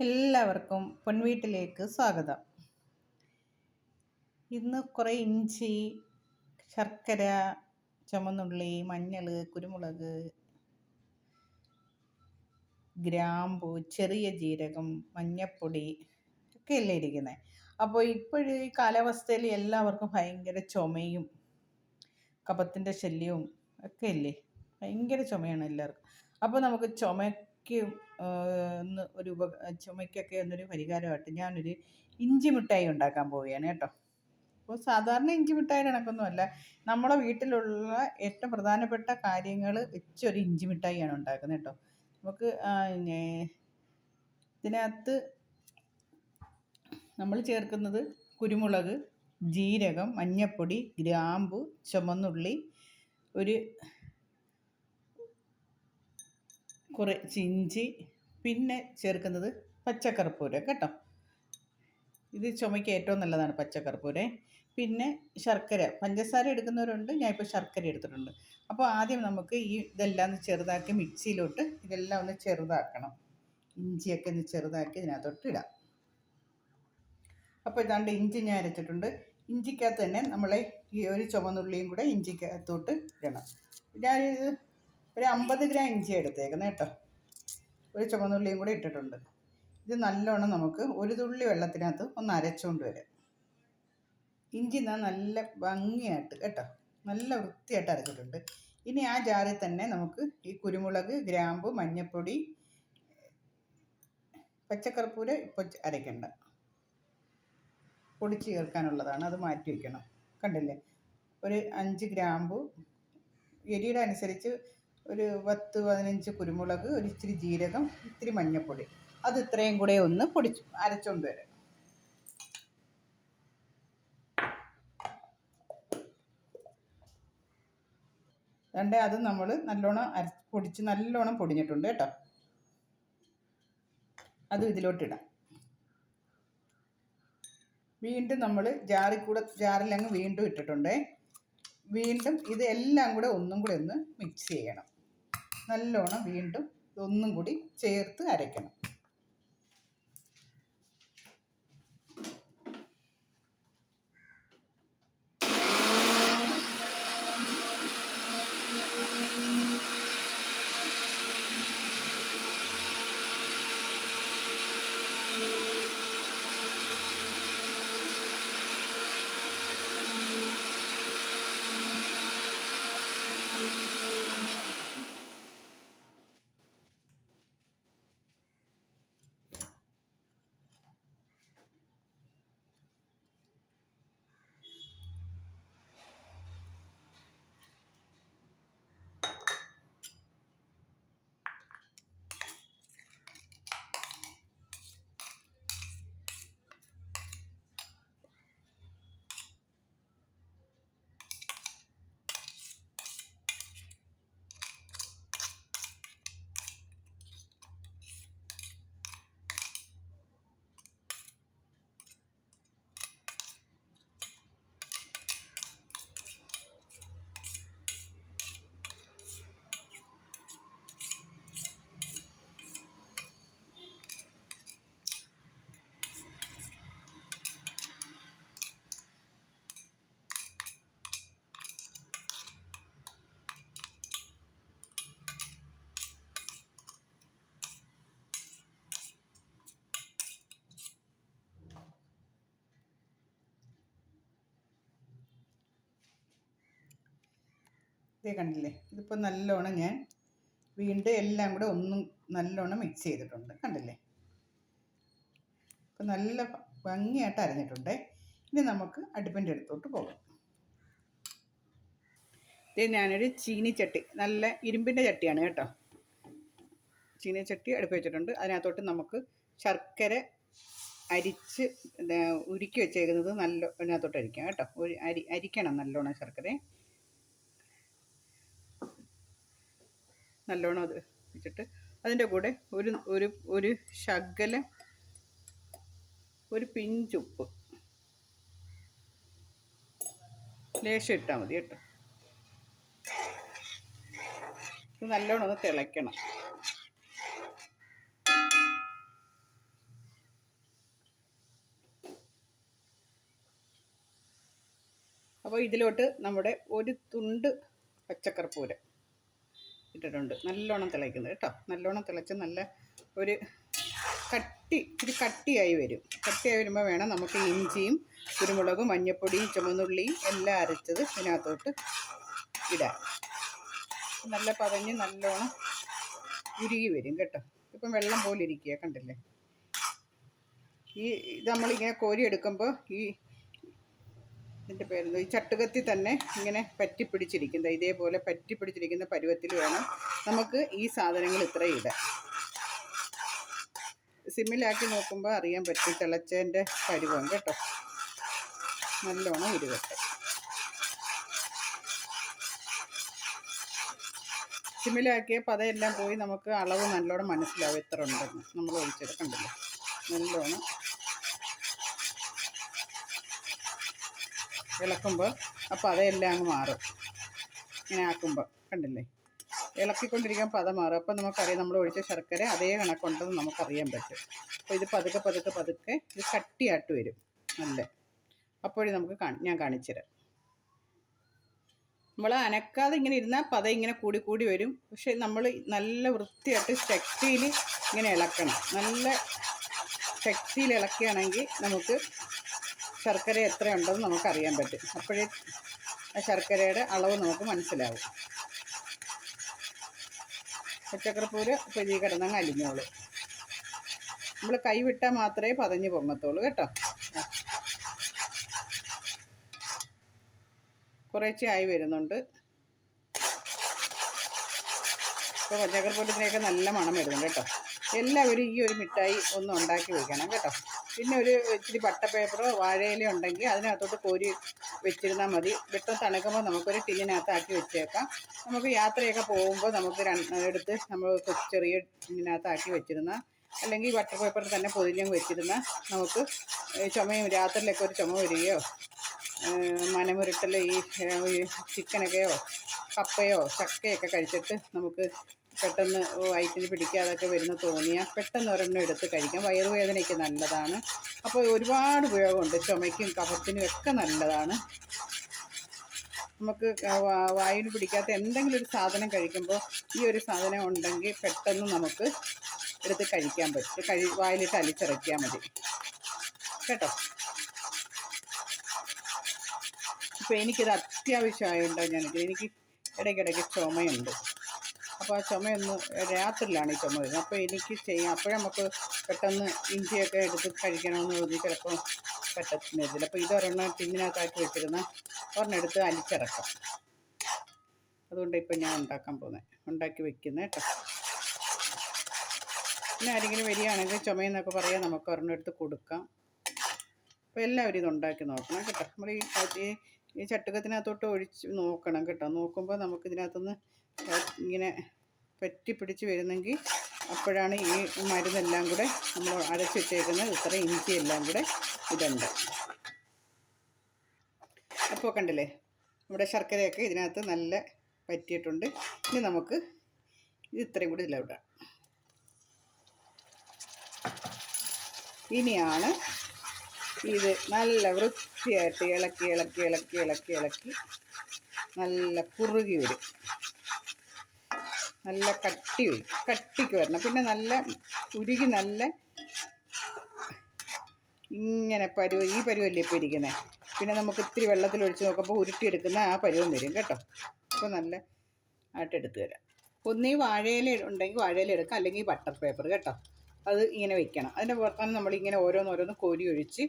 എല്ലാവർക്കും പൊൻവീട്ടിലേക്ക് സ്വാഗതം. ഇന്ന് കുറേ ഇഞ്ചി ശർക്കര ചുമന്നുള്ളി മഞ്ഞൾ കുരുമുളക് ഗ്രാമ്പു ചെറിയ ജീരകം മഞ്ഞപ്പൊടി ഒക്കെ അല്ലേ ഇരിക്കുന്നത് അപ്പോൾ ഇപ്പോഴും ഈ കാലാവസ്ഥയിൽ എല്ലാവർക്കും ഭയങ്കര ചുമയും കപത്തിന്റെ ശല്യവും ഒക്കെ അല്ലേ ഭയങ്കര ചുമയാണ് എല്ലാവർക്കും. അപ്പോൾ നമുക്ക് ചുമയ്ക്ക് ഒന്ന് ഒരു ഉപ ചുമയ്ക്കൊക്കെ ഒന്നൊരു പരിഹാരമായിട്ട് ഞാനൊരു ഇഞ്ചി മിഠായി ഉണ്ടാക്കാൻ പോവുകയാണ് കേട്ടോ. അപ്പോൾ സാധാരണ ഇഞ്ചി മിഠായി കണക്കൊന്നുമല്ല. നമ്മുടെ വീട്ടിലുള്ള ഏറ്റവും പ്രധാനപ്പെട്ട കാര്യങ്ങൾ വെച്ചൊരു ഇഞ്ചി മിഠായിയാണ് ഉണ്ടാക്കുന്നത് കേട്ടോ. നമുക്ക് ഇതിനകത്ത് നമ്മൾ ചേർക്കുന്നത് കുരുമുളക് ജീരകം മഞ്ഞൾപ്പൊടി ഗ്രാമ്പു ചുമന്നുള്ളി ഒരു കുറച്ച് ഇഞ്ചി പിന്നെ ചേർക്കുന്നത് പച്ചക്കർപ്പൂരം കേട്ടോ. ഇത് ചുമയ്ക്ക് ഏറ്റവും നല്ലതാണ് പച്ചക്കർപ്പൂരെ പിന്നെ ശർക്കര പഞ്ചസാര എടുക്കുന്നവരുണ്ട് ഞാൻ ഇപ്പോൾ ശർക്കര എടുത്തിട്ടുണ്ട്. അപ്പോൾ ആദ്യം നമുക്ക് ഈ ഇതെല്ലാം ഒന്ന് ചെറുതാക്കി മിക്സിയിലോട്ട് ഇതെല്ലാം ഒന്ന് ചെറുതാക്കണം. ഇഞ്ചിയൊക്കെ ഒന്ന് ചെറുതാക്കി ഇതിനകത്തോട്ട് ഇടാം. അപ്പോൾ ഇതാണ്ട് ഇഞ്ചി ഞാൻ അരച്ചിട്ടുണ്ട്. ഇഞ്ചിക്കകത്ത് തന്നെ നമ്മളെ ഈ ഒരു ചുവന്നുള്ളിയും കൂടെ ഇഞ്ചിക്കകത്തോട്ട് ഇടണം. ഞാൻ ഒരു അമ്പത് ഗ്രാം ഇഞ്ചി എടുത്തേക്കുന്നത് കേട്ടോ. ഒരു ചുവന്നുള്ളിയും കൂടി ഇട്ടിട്ടുണ്ട്. ഇത് നല്ലോണം നമുക്ക് ഒരു തുള്ളി വെള്ളത്തിനകത്ത് ഒന്ന് അരച്ചുകൊണ്ട് വരാം. ഇഞ്ചി എന്നാൽ നല്ല ഭംഗിയായിട്ട് കേട്ടോ. നല്ല വൃത്തിയായിട്ട് അരച്ചിട്ടുണ്ട്. ഇനി ആ ജാറിൽ തന്നെ നമുക്ക് ഈ കുരുമുളക് ഗ്രാമ്പ് മഞ്ഞൾപ്പൊടി പച്ചക്കർപ്പൂര ഇപ്പോൾ അരയ്ക്കണ്ട. പൊടിച്ച് ചേർക്കാനുള്ളതാണ്. അത് മാറ്റി വയ്ക്കണം കണ്ടില്ലേ? ഒരു അഞ്ച് ഗ്രാമ്പു എരിയുടെ അനുസരിച്ച് ഒരു പത്ത് പതിനഞ്ച് കുരുമുളക് ഒരു ഇച്ചിരി ജീരകം ഇത്തിരി മഞ്ഞൾപ്പൊടി അത് ഇത്രയും കൂടെ ഒന്ന് പൊടിച്ച് അരച്ചുകൊണ്ട് വരാം. രണ്ട് അത് നമ്മൾ നല്ലോണം അര പൊടിച്ച് നല്ലോണം പൊടിഞ്ഞിട്ടുണ്ട് കേട്ടോ. അതും ഇതിലോട്ടിടാം. വീണ്ടും നമ്മൾ ജാറിൽ കൂടെ ജാറിലങ്ങ് വീണ്ടും ഇട്ടിട്ടുണ്ടേ. വീണ്ടും ഇത് എല്ലാം കൂടെ ഒന്നും കൂടെ ഒന്ന് മിക്സ് ചെയ്യണം. നല്ലോണം വീണ്ടും ഒന്നും കൂടി ചേർത്ത് അരയ്ക്കണം. ഇതേ കണ്ടില്ലേ? ഇതിപ്പോൾ നല്ലോണം ഞാൻ വീണ്ടും എല്ലാം കൂടെ ഒന്നും നല്ലോണം മിക്സ് ചെയ്തിട്ടുണ്ട്. കണ്ടില്ലേ? ഇപ്പം നല്ല ഭംഗിയായിട്ട് അരഞ്ഞിട്ടുണ്ട്. ഇനി നമുക്ക് അടുപ്പിന്റെ അടുത്തോട്ട് പോകാം. ഇത് ഞാനൊരു ചീനിച്ചട്ടി നല്ല ഇരുമ്പിന്റെ ചട്ടിയാണ് കേട്ടോ. ചീനിച്ചട്ടി അടുപ്പ് വെച്ചിട്ടുണ്ട്. അതിനകത്തോട്ട് നമുക്ക് ശർക്കര അരിച്ച് ഉരുക്കി വെച്ചേക്കുന്നത് നല്ല അതിനകത്തോട്ട് അരിക്കാം കേട്ടോ. അരി അരിക്കണം നല്ലോണം ശർക്കര നല്ലോണം അത് വെച്ചിട്ട് അതിന്റെ കൂടെ ഒരു ഒരു ഒരു ശകല ഒരു പിഞ്ചുപ്പ് ലേശം ഇട്ടാൽ മതി കേട്ടോ. ഇത് നല്ലോണം ഒന്ന് തിളയ്ക്കണം. അപ്പോൾ ഇതിലോട്ട് നമ്മുടെ ഒരു തുണ്ട് പച്ചക്കർപ്പൂരം ഇട്ടിട്ടുണ്ട്. നല്ലോണം തിളയ്ക്കുന്നത് കേട്ടോ. നല്ലോണം തിളച്ച് നല്ല ഒരു കട്ടി ഒരു കട്ടിയായി വരും. കട്ടിയായി വരുമ്പോൾ വേണം നമുക്ക് ഇഞ്ചിയും കുരുമുളകും മഞ്ഞപ്പൊടിയും ചുമന്നുള്ളിയും എല്ലാം അരച്ചത് ഇതിനകത്തോട്ട് ഇടാം നല്ല പതഞ്ഞ് നല്ലോണം ഉരുകി വരും കേട്ടോ. ഇപ്പം വെള്ളം പോലെ ഇരിക്കുക കണ്ടില്ലേ? ഈ ഇത് നമ്മളിങ്ങനെ കോരി എടുക്കുമ്പോൾ ഈ ഇതിന്റെ പേരെന്തോ? ഈ ചട്ടുകത്തി തന്നെ ഇങ്ങനെ പറ്റി പിടിച്ചിരിക്കുന്നത് ഇതേപോലെ പറ്റി പിടിച്ചിരിക്കുന്ന പരുവത്തിൽ വേണം നമുക്ക് ഈ സാധനങ്ങൾ ഇത്രയും ഇടാം സിമ്മിലാക്കി നോക്കുമ്പോൾ അറിയാൻ പറ്റും തിളച്ചതിന്റെ പരുവം കേട്ടോ. നല്ലോണം ഇരുവട്ടെ സിമ്മിലാക്കിയ പതയെല്ലാം പോയി നമുക്ക് അളവ് നല്ലോണം മനസ്സിലാവും എത്ര ഉണ്ടെന്ന്. നമ്മൾ ഒഴിച്ചെടുക്കണ്ടല്ലോ. കണ്ടില്ലേ നല്ലോണം ഇളക്കുമ്പോൾ അപ്പോൾ അതെല്ലാം അങ്ങ് മാറും. ഇങ്ങനെ ആക്കുമ്പോൾ കണ്ടില്ലേ? ഇളക്കിക്കൊണ്ടിരിക്കാൻ പത മാറും. അപ്പം നമുക്കറിയാം നമ്മൾ ഒഴിച്ച ശർക്കര അതേ കണക്കുണ്ടെന്ന് നമുക്കറിയാൻ പറ്റും. അപ്പോൾ ഇത് പതുക്കെ പതുക്കെ പതുക്കെ ഇത് കട്ടിയായിട്ട് വരും. നല്ല. അപ്പോഴും നമുക്ക് ഞാൻ കാണിച്ചു നമ്മൾ അനക്കാതെ ഇങ്ങനെ ഇരുന്നാൽ പത ഇങ്ങനെ കൂടി കൂടി വരും. പക്ഷെ നമ്മൾ നല്ല വൃത്തിയായിട്ട് ശക്തിയിൽ ഇങ്ങനെ ഇളക്കണം. നല്ല ശക്തിയിൽ ഇളക്കുകയാണെങ്കിൽ നമുക്ക് ശർക്കര എത്രയുണ്ടെന്ന് നമുക്കറിയാൻ പറ്റും. അപ്പോഴേ ആ ശർക്കരയുടെ അളവ് നമുക്ക് മനസ്സിലാവും. പച്ചക്കറിപ്പൂര് പൊരി കിടന്നങ്ങ് അലിഞ്ഞോളൂ. നമ്മൾ കൈവിട്ടാൽ മാത്രമേ പതഞ്ഞ് പൊങ്ങത്തുള്ളൂ കേട്ടോ. കുറേശ്ശെ ആയി വരുന്നുണ്ട്. ഇപ്പോൾ പച്ചക്കറിപ്പൊടിനൊക്കെ നല്ല മണം വരുന്നുണ്ട് കേട്ടോ. എല്ലാവരും ഈ ഒരു മിഠായി ഒന്ന് ഉണ്ടാക്കി വയ്ക്കണം കേട്ടോ. പിന്നെ ഒരു ഇച്ചിരി പേപ്പറോ വാഴയില ഉണ്ടെങ്കിൽ അതിനകത്തോട്ട് കോരി വെച്ചിരുന്നാൽ മതി. വെട്ടം തണുക്കുമ്പോൾ നമുക്കൊരു ടിന്നിനകത്താക്കി വെച്ചേക്കാം. നമുക്ക് യാത്രയൊക്കെ പോകുമ്പോൾ നമുക്ക് എടുത്ത് നമ്മൾ ചെറിയ ടിന്നിനകത്താക്കി വെച്ചിരുന്ന അല്ലെങ്കിൽ ബട്ടർ പേപ്പറിൽ തന്നെ പൊതിഞ്ഞും വെച്ചിരുന്ന നമുക്ക് ചുമയും രാത്രിയിലൊക്കെ ഒരു ചുമ വരികയോ മനമുരുട്ടൽ ഈ ചിക്കനൊക്കെയോ കപ്പയോ ചക്കയൊക്കെ കഴിച്ചിട്ട് നമുക്ക് പെട്ടെന്ന് വയറ്റിന് പിടിക്കാതൊക്കെ വരുന്ന തോന്നിയാൽ പെട്ടെന്ന് ഒരെണ്ണം എടുത്ത് കഴിക്കാം. വയറുവേദനയ്ക്ക് നല്ലതാണ്. അപ്പോൾ ഒരുപാട് ഉപയോഗമുണ്ട് ചുമയ്ക്കും കഫത്തിനും ഒക്കെ നല്ലതാണ്. നമുക്ക് വായുവിന് പിടിക്കാത്ത എന്തെങ്കിലും ഒരു സാധനം കഴിക്കുമ്പോൾ ഈ ഒരു സാധനം ഉണ്ടെങ്കിൽ പെട്ടെന്ന് നമുക്ക് എടുത്ത് കഴിക്കാൻ പറ്റും. കഴി വായിലിട്ട് അലിച്ചിറക്കിയാൽ മതി. കേട്ടോ? ഇപ്പോൾ എനിക്കിത് അത്യാവശ്യമായുണ്ടോ ഞാനിത്. എനിക്ക് ഇടയ്ക്കിടയ്ക്ക് ചുമയുണ്ട്. അപ്പോൾ ആ ചുമയൊന്ന് രാത്രിയിലാണ് ഈ ചുമ വരുന്നത്. അപ്പോൾ എനിക്ക് ചെയ്യാം. അപ്പോഴേ നമുക്ക് പെട്ടെന്ന് ഇഞ്ചിയൊക്കെ എടുത്ത് കഴിക്കണമെന്ന് തോന്നി ചിലപ്പോൾ പറ്റത്തില്ല അപ്പോൾ ഇതൊരെണ്ണം ടിന്നിനകത്താക്കി വെച്ചിരുന്ന ഒരെണ്ണെടുത്ത് അലിച്ചിറക്കാം അതുകൊണ്ട് ഇപ്പം ഞാൻ ഉണ്ടാക്കാൻ പോകുന്നത് ഉണ്ടാക്കി വെക്കുന്നത് കേട്ടോ. പിന്നെ ആരെങ്കിലും വരികയാണെങ്കിൽ ചുമയെന്നൊക്കെ പറയാം. നമുക്ക് ഒരെണ്ണം എടുത്ത് കൊടുക്കാം. അപ്പോൾ എല്ലാവരും ഇത് ഉണ്ടാക്കി നോക്കണം കേട്ടോ. നമ്മൾ ഈ ഈ ചട്ടുകത്തിനകത്തോട്ട് ഒഴിച്ച് നോക്കണം കേട്ടോ. നോക്കുമ്പോൾ നമുക്ക് ഇതിനകത്തുനിന്ന് ഇങ്ങനെ പറ്റി പിടിച്ച് വരുന്നെങ്കിൽ അപ്പോഴാണ് ഈ മരുന്നെല്ലാം കൂടെ നമ്മൾ അരച്ച് വെച്ചേക്കുന്നത് ഇത്ര ഇഞ്ചി എല്ലാം കൂടെ ഇതുണ്ട്. അപ്പോൾ കണ്ടില്ലേ നമ്മുടെ ശർക്കരയൊക്കെ ഇതിനകത്ത് നല്ല പറ്റിയിട്ടുണ്ട്. ഇനി നമുക്ക് ഇത് ഇത്രയും കൂടി ഇതിലിടാം ഇനിയാണ് ഇത് നല്ല വൃത്തിയായിട്ട് ഇളക്കി ഇളക്കി ഇളക്കി ഇളക്കി ഇളക്കി നല്ല കുറുകി വരും. നല്ല കട്ടി കട്ടിക്ക് വരണം. പിന്നെ നല്ല ഉരുകി നല്ല ഇങ്ങനെ പരുവ ഈ പരുവല്ലേ ഇപ്പോൾ ഇരിക്കുന്നത് പിന്നെ നമുക്ക് ഇത്തിരി വെള്ളത്തിൽ ഒഴിച്ച് നോക്കുമ്പോൾ ഉരുട്ടിയെടുക്കുന്ന ആ പരുവം വരും കേട്ടോ. അപ്പോൾ നല്ല ആയിട്ട് എടുത്ത് തരാം. ഒന്നീ വാഴയില ഉണ്ടെങ്കിൽ വാഴയില എടുക്കാം. അല്ലെങ്കിൽ ബട്ടർ പേപ്പർ കേട്ടോ. അത് ഇങ്ങനെ വെക്കണം. അതിന്റെ പുറത്താണ് നമ്മളിങ്ങനെ ഓരോന്നോരോന്ന് കോരി ഒഴിച്ച്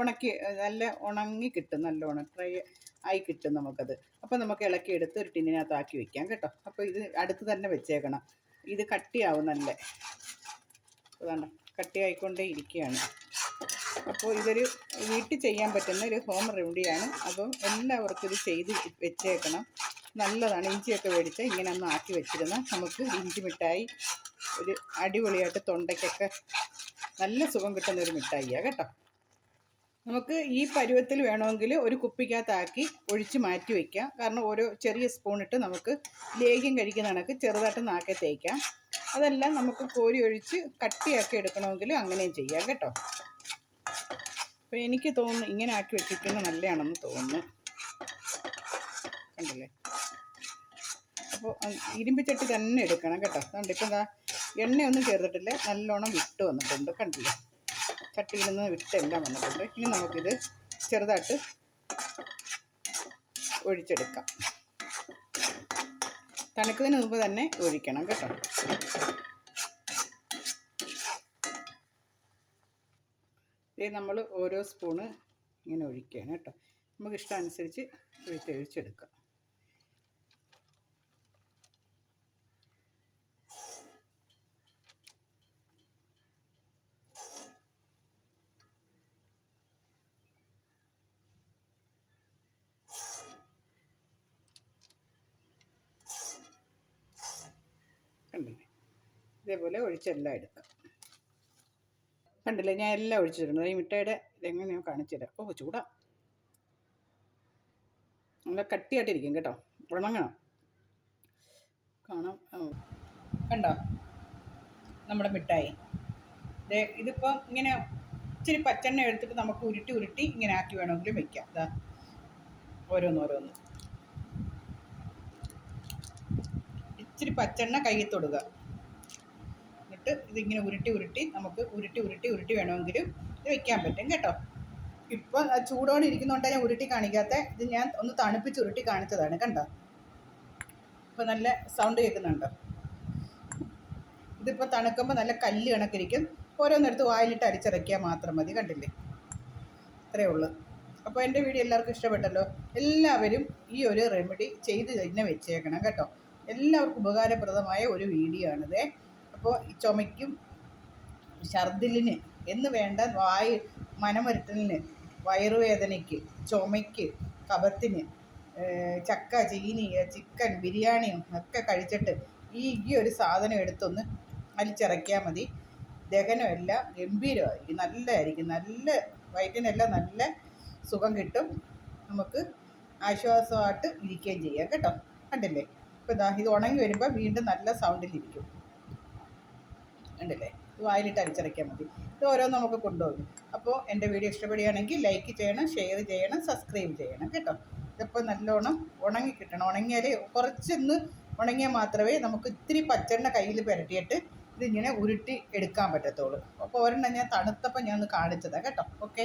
ഉണക്കി നല്ല ഉണങ്ങി കിട്ടും. നല്ല ഫ്രൈ ആയി കിട്ടും നമുക്കത്. അപ്പോൾ നമുക്ക് ഇളക്കി എടുത്ത് ഒരു ടിന്നിനകത്താക്കി വെക്കാം കേട്ടോ. അപ്പോൾ ഇത് അടുത്ത് തന്നെ വെച്ചേക്കണം. ഇത് കട്ടിയാവും നല്ല അതാണ് കട്ടിയായിക്കൊണ്ടേ ഇരിക്കുകയാണ്. അപ്പോൾ ഇതൊരു വീട്ടിൽ ചെയ്യാൻ പറ്റുന്ന ഒരു ഹോം റെമഡിയാണ് അപ്പോൾ എല്ലാവർക്കും ഇത് ചെയ്ത് വെച്ചേക്കണം. നല്ലതാണ്. ഇഞ്ചിയൊക്കെ മേടിച്ച് ഇങ്ങനെ ഒന്ന് ആക്കി വെച്ചിരുന്ന നമുക്ക് ഇഞ്ചി മിഠായി ഒരു അടിപൊളിയായിട്ട് തൊണ്ടയ്ക്കൊക്കെ നല്ല സുഖം കിട്ടുന്ന ഒരു മിഠായിയാണ് കേട്ടോ. നമുക്ക് ഈ പരുവത്തിൽ വേണമെങ്കിൽ ഒരു കുപ്പിക്കകത്താക്കി ഒഴിച്ച് മാറ്റി വയ്ക്കാം കാരണം ഓരോ ചെറിയ സ്പൂണിട്ട് നമുക്ക് ലേഹ്യം കഴിക്കുന്ന കണക്ക് ചെറുതായിട്ട് നാക്കെ തേക്കാം. അതെല്ലാം നമുക്ക് കോരി ഒഴിച്ച് കട്ടിയാക്കി എടുക്കണമെങ്കിൽ അങ്ങനെയും ചെയ്യാം കേട്ടോ. അപ്പോൾ എനിക്ക് തോന്നുന്നു ഇങ്ങനെ ആക്കി വെച്ചിരിക്കുന്നത് നല്ലതാണെന്ന് തോന്നുന്നു. കണ്ടില്ലേ? അപ്പോൾ ഇരുമ്പിച്ചട്ടി തന്നെ എടുക്കണം കേട്ടോ. അതുകൊണ്ട് ഇപ്പം എന്താ എണ്ണയൊന്നും ചേർത്തിട്ടില്ല. നല്ലോണം വിട്ട് വന്നിട്ടുണ്ട്. കണ്ടില്ലേ? ചട്ടിയിൽ നിന്ന് വിട്ടെല്ലാം വന്നിട്ടുണ്ട്. ഇനി നമുക്കിത് ചെറുതായിട്ട് ഒഴിച്ചെടുക്കാം. തണുക്കുന്നതിന് മുമ്പ് തന്നെ ഒഴിക്കണം കേട്ടോ. ഇത് നമ്മൾ ഓരോ സ്പൂണ് ഇങ്ങനെ ഒഴിക്കുകയാണ് കേട്ടോ. നമുക്ക് ഇഷ്ടമനുസരിച്ച് ഒഴിച്ച് കണ്ടില്ലേ? ഇതേപോലെ ഒഴിച്ചെല്ലാം എടുക്കാം. കണ്ടില്ലേ? ഞാൻ എല്ലാം ഒഴിച്ചിട്ടുണ്ട് ഈ മിഠായിയുടെ ഇതെങ്ങനെയോ കാണിച്ചുതരാം ഓ ചൂടാ. നല്ല കട്ടിയായിട്ടിരിക്കും കേട്ടോ. ഉണങ്ങണം. കാണാം. കണ്ടോ? നമ്മുടെ മിഠായി. ദേ ഇതിപ്പോൾ ഇങ്ങനെ ഇച്ചിരി പച്ചെണ്ണ എടുത്തിട്ട് നമുക്ക് ഉരുട്ടി ഉരുട്ടി ഇങ്ങനെ ആക്കി വേണമെങ്കിലും വെക്കാം. ഇതാ ഓരോന്നോരോന്ന് ഇച്ചിരി പച്ചെണ്ണ കയ്യിൽ തൊടുക. എന്നിട്ട് ഇതിങ്ങനെ ഉരുട്ടി ഉരുട്ടി നമുക്ക് ഉരുട്ടി ഉരുട്ടി ഉരുട്ടി വേണമെങ്കിലും ഇത് വെക്കാൻ പറ്റും കേട്ടോ. ഇപ്പം ചൂടോടെ ഇരിക്കുന്നതുകൊണ്ട് ഞാൻ ഉരുട്ടി കാണിക്കാത്ത. ഇത് ഞാൻ ഒന്ന് തണുപ്പിച്ച് ഉരുട്ടി കാണിച്ചതാണ് കണ്ടോ? ഇപ്പം നല്ല സൗണ്ട് കേൾക്കുന്നുണ്ടോ? ഇതിപ്പോൾ തണുക്കുമ്പോൾ നല്ല കല്ല് കണക്കിരിക്കും. ഓരോന്നെടുത്ത് വായിലിട്ട് അരിച്ചിറക്കിയാൽ മാത്രം മതി കണ്ടില്ലേ? അത്രേ ഉള്ളൂ. അപ്പോൾ എന്റെ വീഡിയോ എല്ലാവർക്കും ഇഷ്ടപ്പെട്ടല്ലോ? എല്ലാവരും ഈ ഒരു റെമഡി ചെയ്ത് തന്നെ വെച്ചേക്കണം കേട്ടോ. എല്ലാവർക്കും ഉപകാരപ്രദമായ ഒരു വീഡിയോ ആണിത്. അപ്പോൾ ചുമയ്ക്കും ഛർദിലിന് എന്ന് വേണ്ട വായു മനമരുത്തലിന് വയറുവേദനയ്ക്ക് ചുമയ്ക്ക് കഫത്തിന് ചക്ക ചീനി ചിക്കൻ ബിരിയാണിയും ഒക്കെ കഴിച്ചിട്ട് ഈ ഈ ഒരു സാധനം എടുത്തൊന്ന് അലിച്ചിറക്കിയാൽ മതി. ദഹനമെല്ലാം ഗംഭീരമായിരിക്കും. നല്ലതായിരിക്കും. നല്ല വയറ്റിനെല്ലാം നല്ല സുഖം കിട്ടും. നമുക്ക് ആശ്വാസമായിട്ട് ഇരിക്കുകയും ചെയ്യാം. കേട്ടോ? കണ്ടില്ലേ? ഇപ്പോൾ ഇതാ ഇത് ഉണങ്ങി വരുമ്പോൾ വീണ്ടും നല്ല സൗണ്ടിലിരിക്കും ഉണ്ടല്ലേ വായിലിട്ട് അരിച്ചിറക്കിയാൽ മതി. ഇത് ഓരോന്ന് നമുക്ക് കൊണ്ടുപോകും. അപ്പോൾ എന്റെ വീഡിയോ ഇഷ്ടപ്പെടുകയാണെങ്കിൽ ലൈക്ക് ചെയ്യണം ഷെയർ ചെയ്യണം സബ്സ്ക്രൈബ് ചെയ്യണം കേട്ടോ. ഇതിപ്പോൾ നല്ലോണം ഉണങ്ങി കിട്ടണം. ഉണങ്ങിയാൽ കുറച്ചൊന്ന് ഉണങ്ങിയാൽ മാത്രമേ നമുക്ക് ഇത്തിരി പച്ചെണ്ണ കയ്യിൽ പുരട്ടിയിട്ട് ഇതിങ്ങനെ ഉരുട്ടി എടുക്കാൻ പറ്റത്തുള്ളൂ. അപ്പോൾ ഒരെണ്ണം ഞാൻ തണുത്തപ്പോൾ ഞാൻ ഒന്ന് കാണിച്ചതാണ് കേട്ടോ. ഓക്കെ